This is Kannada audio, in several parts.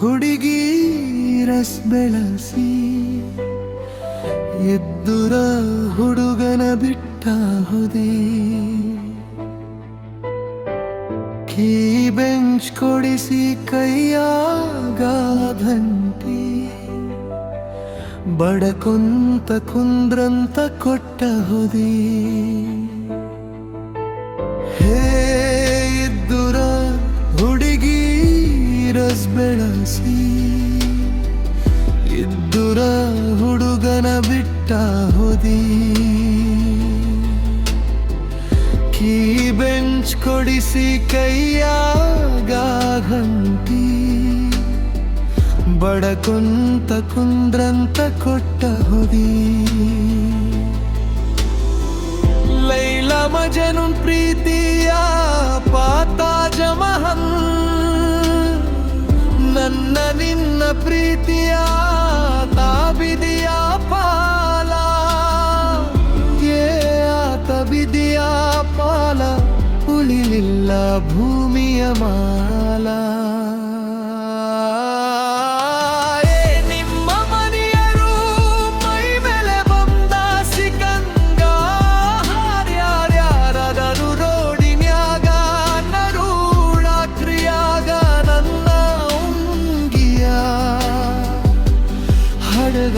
ಹುಡುಗಿ ರಸ್ ಬೆಳಸಿ ಎದ್ದುರ ಹುಡುಗನ ಬಿಟ್ಟ ಹೋದೆ. ಕೀ ಬೆಂಚ್ ಕೊಡಿಸಿ ಕೈಯಾಗ ಘಂಟಿ, ಬಡಕೊಂತ ಕುಂದ್ರಂತ ಕೊಟ್ಟ ಇದ್ದುರ ಹುಡುಗನ ಬಿಟ್ಟ ಹೊದಿ. ಕೀ ಬೆಂಚ್ ಕೊಡಿಸಿ ಕೈಯಾಗ ಬಡ ಕುಂತ ಕುಂದ್ರಂತ ಕೊಟ್ಟ ಹೊದಿ. ಲೈಲ ಮಜನು ಪ್ರೀತಿಯ ಪಾತ ಜಮಹನ್ ನನ್ನ ನಿನ್ನ ಪ್ರೀತಿಯ ತಾಬಿದಿಯ ಪಾಲ ಏ ಆತ ಬಿದಿಯ ಪಾಲ ಉಳಿಲಿಲ್ಲ ಭೂಮಿಯ ಮಾಲ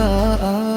ಹಡಗ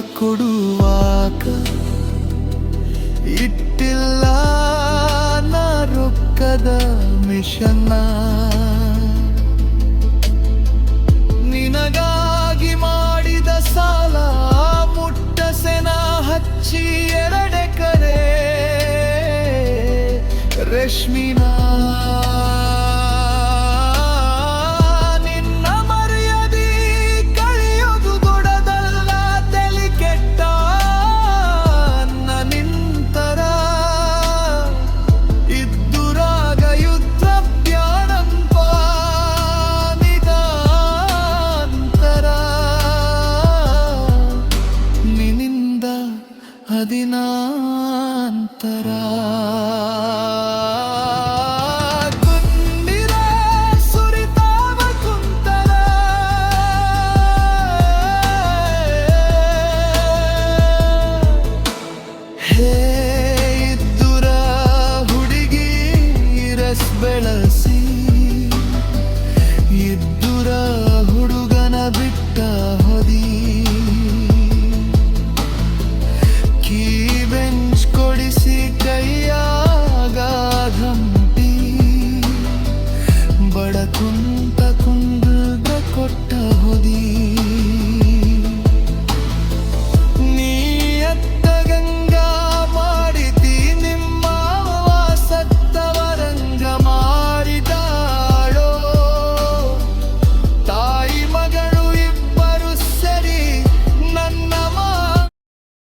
ಕೊಡುವಾಗ ಇಟ್ಟಿಲ್ಲ ನಾ ರೊಕ್ಕದ ಮಿಷನ್ನ. ನಿನಗಾಗಿ ಮಾಡಿದ ಸಾಲ ಮುಟ್ಟಸೆನ ಹಚ್ಚಿ ಎರಡೆಕರೆ ರಶ್ಮಿನಾ ಹದಿನಾಂತರ.